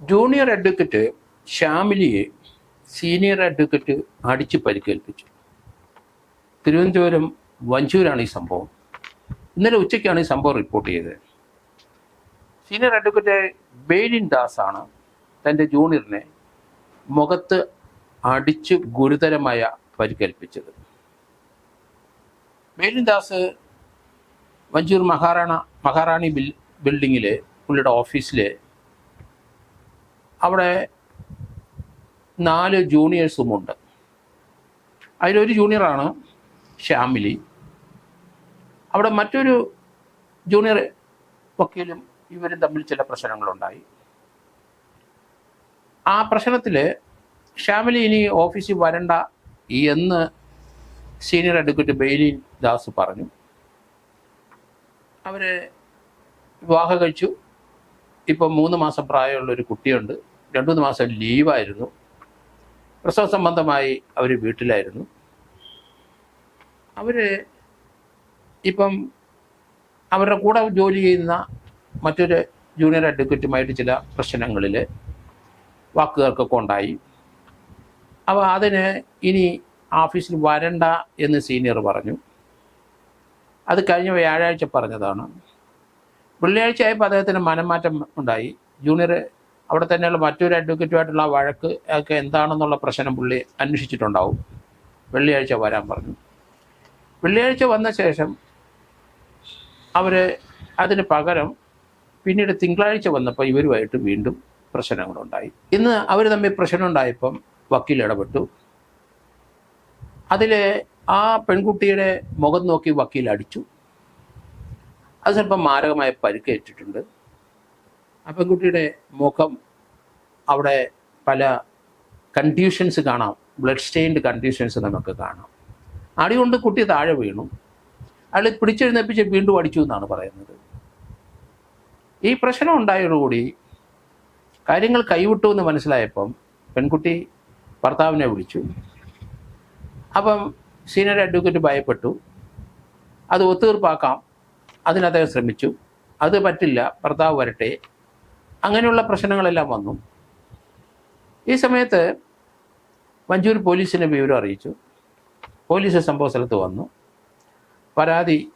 Junior advocate ഷാമിലിയെ senior advocate അടിച്ച് പരിക്കേൽപ്പിച്ചു. തിരുവനന്തപുരം വഞ്ചൂരാണ് ഈ സംഭവം. ഇന്നലെ ഉച്ചയ്ക്കാണ് ഈ സംഭവം റിപ്പോർട്ട് ചെയ്തത്. സീനിയർ അഡ്വക്കറ്റ് ബേലിൻ ദാസ് ആണ് തന്റെ ജൂനിയറിനെ മുഖത്ത് അടിച്ച് ഗുരുതരമായ പരിക്കേൽപ്പിച്ചത്. ബേലിൻ ദാസ് വഞ്ചൂർ മഹാറാണ മഹാറാണി ബിൽ ബിൽഡിങ്ങിൽ പുള്ളിയുടെ ഓഫീസിൽ അവിടെ നാല് ജൂനിയേഴ്സുമുണ്ട്. അതിലൊരു ജൂനിയറാണ് ഷാമിലി അവിടെ മറ്റൊരു ജൂനിയർ വക്കീലും ഇവരും തമ്മിൽ ചില പ്രശ്നങ്ങളുണ്ടായി. ആ പ്രശ്നത്തിൽ ഷാമിലി ഇനി ഓഫീസിൽ വരണ്ട എന്ന് സീനിയർ അഡ്വക്കേറ്റ് ബെയിലി ദാസ് പറഞ്ഞു. അവരെ വിവാഹം കഴിച്ചു. ഇപ്പം മൂന്ന് മാസം പ്രായമുള്ള ഒരു കുട്ടിയുണ്ട്. രണ്ടു മൂന്ന് മാസം ലീവായിരുന്നു. പ്രസവ സംബന്ധമായി അവർ വീട്ടിലായിരുന്നു. അവർ ഇപ്പം അവരുടെ കൂടെ ജോലി ചെയ്യുന്ന മറ്റൊരു ജൂനിയർ അഡ്വക്കേറ്റുമായിട്ട് ചില പ്രശ്നങ്ങളിൽ വാക്കുകൾക്കൊക്കെ ഉണ്ടായി. അപ്പോൾ അതിന് ഇനി ഓഫീസിൽ വരണ്ട എന്ന് സീനിയർ പറഞ്ഞു. അത് കഴിഞ്ഞ വ്യാഴാഴ്ച പറഞ്ഞതാണ്. വെള്ളിയാഴ്ച ആയപ്പോൾ അദ്ദേഹത്തിന് മനംമാറ്റം ഉണ്ടായി. ജൂനിയർ അവിടെ തന്നെയുള്ള മറ്റൊരു അഡ്വക്കേറ്റുമായിട്ടുള്ള വഴക്ക് ഒക്കെ എന്താണെന്നുള്ള പ്രശ്നം പുള്ളി അന്വേഷിച്ചിട്ടുണ്ടാവും. വെള്ളിയാഴ്ച വരാൻ പറഞ്ഞു. വെള്ളിയാഴ്ച വന്ന ശേഷം അവർ അതിന് പകരം പിന്നീട് തിങ്കളാഴ്ച വന്നപ്പോൾ ഇവരുമായിട്ട് വീണ്ടും പ്രശ്നങ്ങളുണ്ടായി. ഇന്ന് അവർ തമ്മിൽ പ്രശ്നം പ്രശ്നമുണ്ടായപ്പം വക്കീൽ ഇടപെട്ടു. അതിൽ ആ പെൺകുട്ടിയുടെ മുഖം നോക്കി വക്കീൽ അടിച്ചു. അത് ചിലപ്പോൾ മാരകമായ പരിക്കേറ്റിട്ടുണ്ട്. ആ പെൺകുട്ടിയുടെ മുഖം അവിടെ പല കൺഡ്യൂഷൻസ് കാണാം. ബ്ലഡ് സ്റ്റെയിൻഡ് കൺഡ്യൂഷൻസ് നമുക്ക് കാണാം. അടി കൊണ്ട് കുട്ടി താഴെ വീണു. അയാൾ പിടിച്ചെഴുന്നേപ്പിച്ച് വീണ്ടും അടിച്ചു എന്നാണ് പറയുന്നത്. ഈ പ്രശ്നം ഉണ്ടായതോടുകൂടി കാര്യങ്ങൾ കൈവിട്ടു എന്ന് മനസ്സിലായപ്പം പെൺകുട്ടി ഭർത്താവിനെ വിളിച്ചു. അപ്പം സീനിയർ അഡ്വക്കേറ്റ് ഭയപ്പെട്ടു. അത് ഒത്തുതീർപ്പാക്കാം അതിന് അദ്ദേഹം ശ്രമിച്ചു. അത് പറ്റില്ല ഭർത്താവ് വരട്ടെ. അങ്ങനെയുള്ള പ്രശ്നങ്ങളെല്ലാം വന്നു. ഈ സമയത്ത് മഞ്ചൂർ പോലീസിനെ വിവരം അറിയിച്ചു. പോലീസ് സംഭവ സ്ഥലത്ത് വന്നു. പരാതി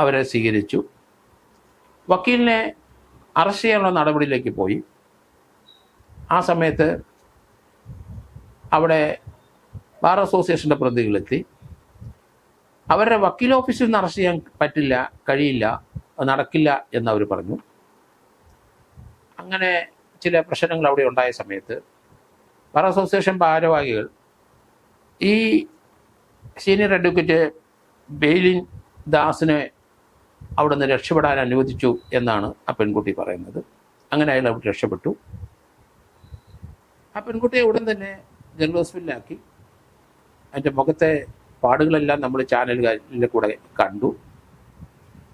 അവരെ സ്വീകരിച്ചു. വക്കീലിനെ അറസ്റ്റ് ചെയ്യാനുള്ള നടപടിയിലേക്ക് പോയി. ആ സമയത്ത് അവിടെ ബാർ അസോസിയേഷന്റെ പ്രതികളെത്തി അവരുടെ വക്കീൽ ഓഫീസിൽ നിന്ന് അറസ്റ്റ് ചെയ്യാൻ പറ്റില്ല കഴിയില്ല നടക്കില്ല എന്ന് അവർ പറഞ്ഞു. അങ്ങനെ ചില പ്രശ്നങ്ങൾ അവിടെ ഉണ്ടായ സമയത്ത് ബാർ അസോസിയേഷൻ ഭാരവാഹികൾ ഈ സീനിയർ അഡ്വക്കേറ്റ് ബെയിലിൻ ദാസിനെ അവിടെ നിന്ന് രക്ഷപ്പെടാൻ അനുവദിച്ചു എന്നാണ് ആ പെൺകുട്ടി പറയുന്നത്. അങ്ങനെ അയാൾ അവിടെ രക്ഷപ്പെട്ടു. ആ പെൺകുട്ടിയെ ഉടൻ തന്നെ ജനറൽ ഹോസ്പിറ്റലിലാക്കി അതിന്റെ മുഖത്തെ പാടുകളെല്ലാം നമ്മൾ ചാനലുകളിൽ കൂടെ കണ്ടു.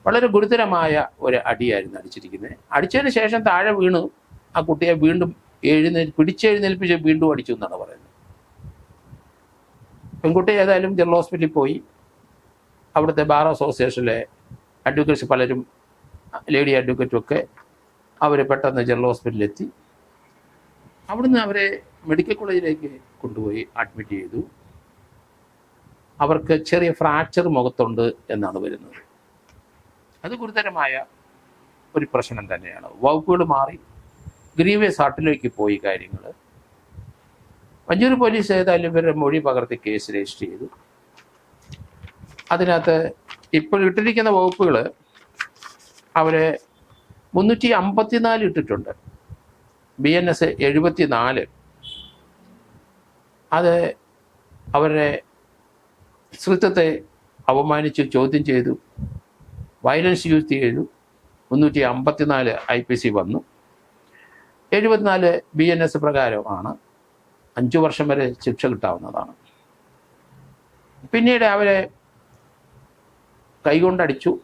വളരെ ഗുരുതരമായ ഒരു അടിയായിരുന്നു അടിച്ചിരിക്കുന്നത്. അടിച്ചതിന് ശേഷം താഴെ വീണു. ആ കുട്ടിയെ വീണ്ടും എഴുന്നേൽ പിടിച്ചെഴുന്നേൽപ്പിച്ച് വീണ്ടും അടിച്ചു എന്നാണ് പറയുന്നത്. പെൺകുട്ടി ഏതായാലും ജനറൽ ഹോസ്പിറ്റലിൽ പോയി. അവിടുത്തെ ബാർ അസോസിയേഷനിലെ അഡ്വക്കേറ്റ്സ് പലരും ലേഡി അഡ്വക്കേറ്റും ഒക്കെ അവർ പെട്ടെന്ന് ജനറൽ ഹോസ്പിറ്റലിലെത്തി. അവിടുന്ന് അവരെ മെഡിക്കൽ കോളേജിലേക്ക് കൊണ്ടുപോയി അഡ്മിറ്റ് ചെയ്തു. അവർക്ക് ചെറിയ ഫ്രാക്ചർ മുഖത്തുണ്ട് എന്നാണ് വരുന്നത്. അത് ഗുരുതരമായ ഒരു പ്രശ്നം തന്നെയാണ്. വകുപ്പുകൾ മാറി ഗ്രീവിയസ് ആട്ടിലേക്ക് പോയി കാര്യങ്ങൾ. മഞ്ചൂർ പോലീസ് ഏതായാലും ഇവരുടെ മൊഴി പകർത്തി കേസ് രജിസ്റ്റർ ചെയ്തു. അതിനകത്ത് ഇപ്പോൾ ഇട്ടിരിക്കുന്ന വകുപ്പുകൾ അവരെ മുന്നൂറ്റി അമ്പത്തിനാല് ഇട്ടിട്ടുണ്ട്. ബി എൻ എസ് എഴുപത്തി നാല് അത് അവരുടെ സ്ത്രീത്വത്തെ അപമാനിച്ചു ചോദ്യം ചെയ്തു. വയലൻസ് യൂസ് ചെയ്തു. മുന്നൂറ്റി അമ്പത്തിനാല് ഐ പി സി വന്നു. എഴുപത്തിനാല് ബി എൻ എസ് പ്രകാരമാണ് അഞ്ചു വർഷം വരെ ശിക്ഷ കിട്ടാവുന്നതാണ്. പിന്നീട് അവരെ കൈകൊണ്ടടിച്ചു.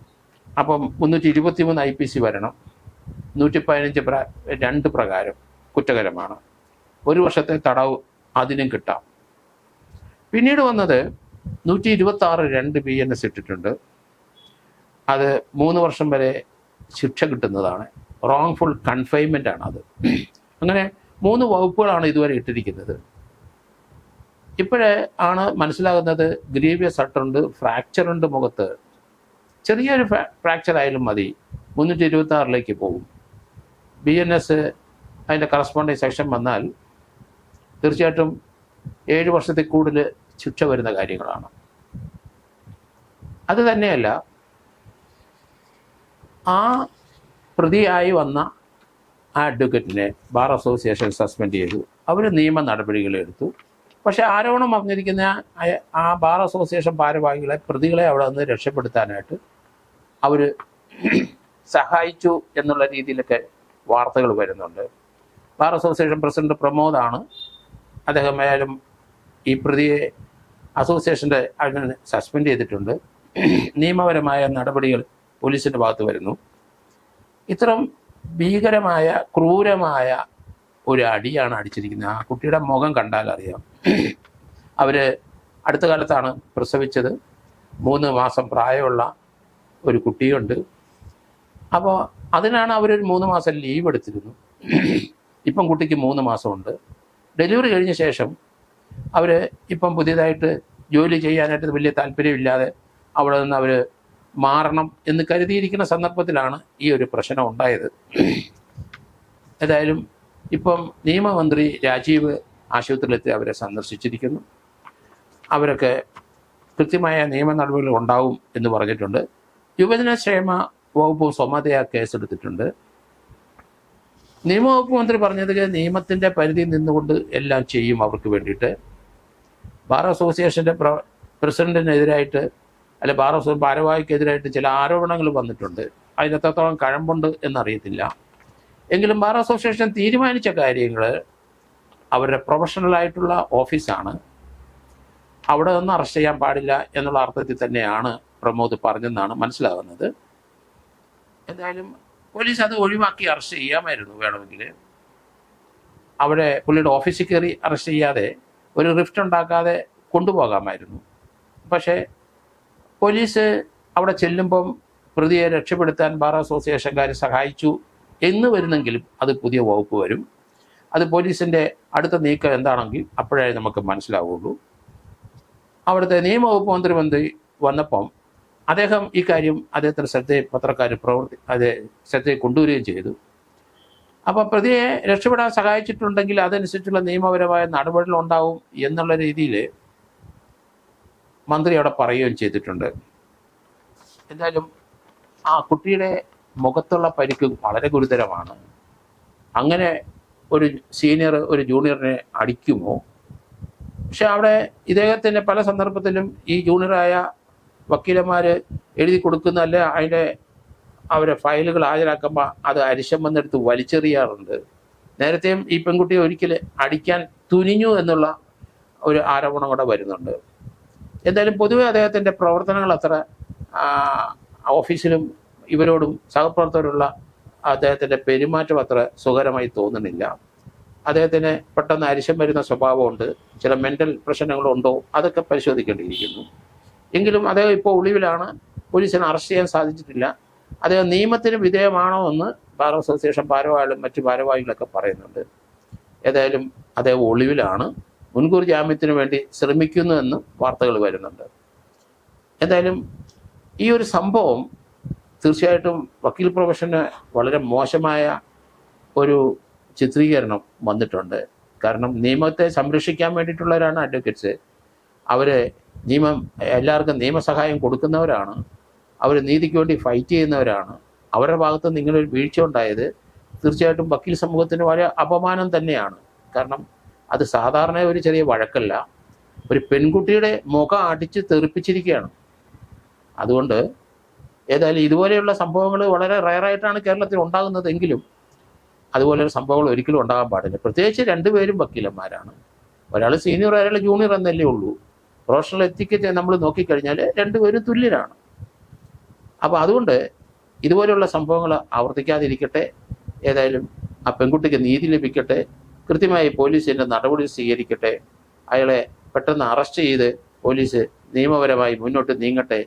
അപ്പം മുന്നൂറ്റി ഇരുപത്തി മൂന്ന് ഐ പി സി വരണം. നൂറ്റി പതിനഞ്ച് പ്ര രണ്ട് പ്രകാരം കുറ്റകരമാണ്. ഒരു വർഷത്തെ തടവ് അതിനും കിട്ടാം. പിന്നീട് വന്നത് നൂറ്റി ഇരുപത്തി ആറ് രണ്ട് ബി എൻ എസ് ഇട്ടിട്ടുണ്ട്. അത് മൂന്ന് വർഷം വരെ ശിക്ഷ കിട്ടുന്നതാണ്. റോങ് ഫുൾ കൺഫൈൻമെന്റ് ആണ് അത്. അങ്ങനെ മൂന്ന് വകുപ്പുകളാണ് ഇതുവരെ ഇട്ടിരിക്കുന്നത്. ഇപ്പോഴേ ആണ് മനസ്സിലാകുന്നത് ഗ്രീവിയസ് അട്ടുണ്ട് ഫ്രാക്ചർ ഉണ്ട് മുഖത്ത്. ചെറിയൊരു ഫ്രാക്ചർ ആയാലും മതി. മുന്നൂറ്റി ഇരുപത്തി ആറിലേക്ക് പോകും. ബി എൻ എസ് അതിന്റെ കറസ്പോണ്ടിങ് സെക്ഷൻ വന്നാൽ തീർച്ചയായിട്ടും ഏഴ് വർഷത്തിൽ കൂടുതൽ ശിക്ഷ വരുന്ന കാര്യങ്ങളാണ്. അത് തന്നെയല്ല ആ പ്രതിയായി വന്ന ആ അഡ്വക്കറ്റിനെ ബാർ അസോസിയേഷൻ സസ്പെൻഡ് ചെയ്തു. അവർ നിയമ നടപടികൾ എടുത്തു. പക്ഷേ ആരോപണം പറഞ്ഞിരിക്കുന്ന ആ- ബാർ അസോസിയേഷൻ ഭാരവാഹികളെ പ്രതികളെ അവിടെ നിന്ന് രക്ഷപ്പെടുത്താനായിട്ട് അവർ സഹായിച്ചു എന്നുള്ള രീതിയിലൊക്കെ വാർത്തകൾ വരുന്നുണ്ട്. ബാർ അസോസിയേഷൻ പ്രസിഡന്റ് പ്രമോദാണ്. അദ്ദേഹം ഈ പ്രതിയെ അസോസിയേഷന്റെ അതിനെ സസ്പെൻഡ് ചെയ്തിട്ടുണ്ട്. നിയമപരമായ നടപടികൾ പോലീസിന്റെ ഭാഗത്ത് വരുന്നു. ഇത്തരം ഭീകരമായ ക്രൂരമായ ഒരു അടിയാണ് അടിച്ചിരിക്കുന്നത്. ആ കുട്ടിയുടെ മുഖം കണ്ടാൽ അറിയാം. അവർ അടുത്ത കാലത്താണ് പ്രസവിച്ചത്. മൂന്ന് മാസം പ്രായമുള്ള ഒരു കുട്ടിയുണ്ട്. അപ്പോൾ അതിനാണ് അവരൊരു മൂന്ന് മാസം ലീവ് എടുത്തിരുന്നു ഇപ്പം കുട്ടിക്ക് മൂന്ന് മാസമുണ്ട്. ഡെലിവറി കഴിഞ്ഞ ശേഷം അവർ ഇപ്പം പുതിയതായിട്ട് ജോലി ചെയ്യാനായിട്ട് വലിയ താല്പര്യമില്ലാതെ അവിടെ നിന്ന് അവർ മാറണം എന്ന് കരുതിയിരിക്കുന്ന സന്ദർഭത്തിലാണ് ഈ ഒരു പ്രശ്നം ഉണ്ടായത്. ഏതായാലും ഇപ്പം നിയമമന്ത്രി രാജീവ് ആശുപത്രിയിലെത്തി അവരെ സന്ദർശിച്ചിരിക്കുന്നു. അവരൊക്കെ കൃത്യമായ നിയമ നടപടികൾ ഉണ്ടാവും എന്ന് പറഞ്ഞിട്ടുണ്ട്. യുവജനക്ഷേമ വകുപ്പ് സ്വമതയാ കേസെടുത്തിട്ടുണ്ട്. നിയമവകുപ്പ് മന്ത്രി പറഞ്ഞത് നിയമത്തിന്റെ പരിധി നിന്നുകൊണ്ട് എല്ലാം ചെയ്യും അവർക്ക് വേണ്ടിയിട്ട്. ബാർ അസോസിയേഷന്റെ പ്ര പ്രസിഡന്റിനെതിരായിട്ട് അല്ലെ ബാർ അസോ ഭാരവാഹിക്കെതിരായിട്ട് ചില ആരോപണങ്ങൾ വന്നിട്ടുണ്ട്. അതിനെത്രത്തോളം കഴമ്പുണ്ട് എന്നറിയത്തില്ല. എങ്കിലും ബാർ അസോസിയേഷൻ തീരുമാനിച്ച കാര്യങ്ങൾ അവരുടെ പ്രൊഫഷണലായിട്ടുള്ള ഓഫീസാണ്. അവിടെ നിന്ന് അറസ്റ്റ് ചെയ്യാൻ പാടില്ല എന്നുള്ള അർത്ഥത്തിൽ തന്നെയാണ് പ്രമോദ് പറഞ്ഞെന്നാണ് മനസ്സിലാകുന്നത് എന്തായാലും പോലീസ് അത് ഒഴിവാക്കി അറസ്റ്റ് ചെയ്യാമായിരുന്നു വേണമെങ്കിൽ അവിടെ പുള്ളിയുടെ ഓഫീസിൽ കയറി അറസ്റ്റ് ചെയ്യാതെ ഒരു റിഫ്റ്റ് ഉണ്ടാക്കാതെ കൊണ്ടുപോകാമായിരുന്നു. പക്ഷേ പോലീസ് അവിടെ ചെല്ലുമ്പം പ്രതിയെ രക്ഷപ്പെടുത്താൻ ബാർ അസോസിയേഷൻകാർ സഹായിച്ചു എന്ന് വരുന്നെങ്കിലും അത് പുതിയ വകുപ്പ് വരും. അത് പോലീസിന്റെ അടുത്ത നീക്കം എന്താണെങ്കിൽ അപ്പോഴേ നമുക്ക് മനസ്സിലാവുള്ളൂ. അവിടുത്തെ നിയമവകുപ്പ് മന്ത്രി വന്നപ്പം അദ്ദേഹം ഈ കാര്യം അദ്ദേഹത്തിന്റെ ശ്രദ്ധയെ പത്രക്കാർ പ്രവർത്തി അത് ശ്രദ്ധയെ കൊണ്ടുവരികയും ചെയ്തു. അപ്പം പ്രതിയെ രക്ഷപ്പെടാൻ സഹായിച്ചിട്ടുണ്ടെങ്കിൽ അതനുസരിച്ചുള്ള നിയമപരമായ നടപടികൾ ഉണ്ടാവും എന്നുള്ള രീതിയിൽ മന്ത്രി അവിടെ പറയുകയും ചെയ്തിട്ടുണ്ട്. എന്തായാലും ആ കുട്ടിയുടെ മുഖത്തുള്ള പരിക്ക് വളരെ ഗുരുതരമാണ്. അങ്ങനെ ഒരു സീനിയർ ഒരു ജൂനിയറിനെ അടിക്കുമോ? പക്ഷെ അവിടെ ഇദ്ദേഹത്തിന്റെ പല സന്ദർഭത്തിലും ഈ ജൂനിയറായ വക്കീലന്മാർ എഴുതി കൊടുക്കുന്ന അല്ലെ അതിന്റെ അവരെ ഫയലുകൾ ഹാജരാക്കുമ്പോൾ അത് അരിശം വന്നെടുത്ത് വലിച്ചെറിയാറുണ്ട്. നേരത്തെയും ഈ പെൺകുട്ടിയെ ഒരിക്കൽ അടിക്കാൻ തുനിഞ്ഞു എന്നുള്ള ഒരു ആരോപണം കൂടെ വരുന്നുണ്ട്. എന്തായാലും പൊതുവെ അദ്ദേഹത്തിന്റെ പ്രവർത്തനങ്ങൾ അത്ര ഓഫീസിലും ഇവരോടും സഹപ്രവർത്തകരുള്ള അദ്ദേഹത്തിന്റെ പെരുമാറ്റം അത്ര സുഖകരമായി തോന്നുന്നില്ല. അദ്ദേഹത്തിന് പെട്ടെന്ന് അരിശം വരുന്ന സ്വഭാവമുണ്ട്. ചില മെന്റൽ പ്രശ്നങ്ങളുണ്ടോ? അതൊക്കെ പരിശോധിക്കേണ്ടിയിരിക്കുന്നു. എങ്കിലും അദ്ദേഹം ഇപ്പോൾ ഒളിവിലാണ്. പോലീസിനെ അറസ്റ്റ് ചെയ്യാൻ സാധിച്ചിട്ടില്ല. അദ്ദേഹം നിയമത്തിന് വിധേയമാണോ എന്ന് ബാർ അസോസിയേഷൻ ഭാരവാഹികളും മറ്റ് ഭാരവാഹികളൊക്കെ പറയുന്നുണ്ട്. ഏതായാലും അദ്ദേഹം ഒളിവിലാണ്. മുൻകൂർ ജാമ്യത്തിന് വേണ്ടി ശ്രമിക്കുന്നു എന്നും വാർത്തകൾ വരുന്നുണ്ട്. എന്തായാലും ഈ ഒരു സംഭവം തീർച്ചയായിട്ടും വക്കീൽ പ്രൊഫഷന് വളരെ മോശമായ ഒരു ചിത്രീകരണം വന്നിട്ടുണ്ട്. കാരണം നിയമത്തെ സംരക്ഷിക്കാൻ വേണ്ടിയിട്ടുള്ളവരാണ് അഡ്വക്കേറ്റ്സ് അവർ നിയമം എല്ലാവർക്കും നിയമസഹായം കൊടുക്കുന്നവരാണ്. അവർ നീതിക്ക് വേണ്ടി ഫൈറ്റ് ചെയ്യുന്നവരാണ്. അവരുടെ ഭാഗത്ത് നിങ്ങളൊരു വീഴ്ച ഉണ്ടായത് തീർച്ചയായിട്ടും വക്കീൽ സമൂഹത്തിന് വളരെ അപമാനം തന്നെയാണ്. കാരണം അത് സാധാരണ ഒരു ചെറിയ വഴക്കല്ല. ഒരു പെൺകുട്ടിയുടെ മുഖം അടിച്ച് തെറിപ്പിച്ചിരിക്കുകയാണ്. അതുകൊണ്ട് ഏതായാലും ഇതുപോലെയുള്ള സംഭവങ്ങൾ വളരെ റയറായിട്ടാണ് കേരളത്തിൽ ഉണ്ടാകുന്നതെങ്കിലും അതുപോലെയുള്ള സംഭവങ്ങൾ ഒരിക്കലും ഉണ്ടാകാൻ പാടില്ല. പ്രത്യേകിച്ച് രണ്ടുപേരും വക്കീലന്മാരാണ്. ഒരാൾ സീനിയർ ഒരാൾ ജൂനിയർ എന്നല്ലേ ഉള്ളൂ. പ്രൊഫഷണൽ എത്തിക്കറ്റ് നമ്മൾ നോക്കിക്കഴിഞ്ഞാൽ രണ്ടുപേരും തുല്യരാണ്. അപ്പോൾ അതുകൊണ്ട് ഇതുപോലെയുള്ള സംഭവങ്ങൾ ആവർത്തിക്കാതിരിക്കട്ടെ. ഏതായാലും ആ പെൺകുട്ടിക്ക് നീതി ലഭിക്കട്ടെ. കൃത്യമായി പോലീസിന്റെ നടപടി സ്വീകരിക്കട്ടെ. അയാളെ പെട്ടെന്ന് അറസ്റ്റ് ചെയ്ത് പോലീസ് നിയമപരമായി മുന്നോട്ട് നീങ്ങട്ടെ.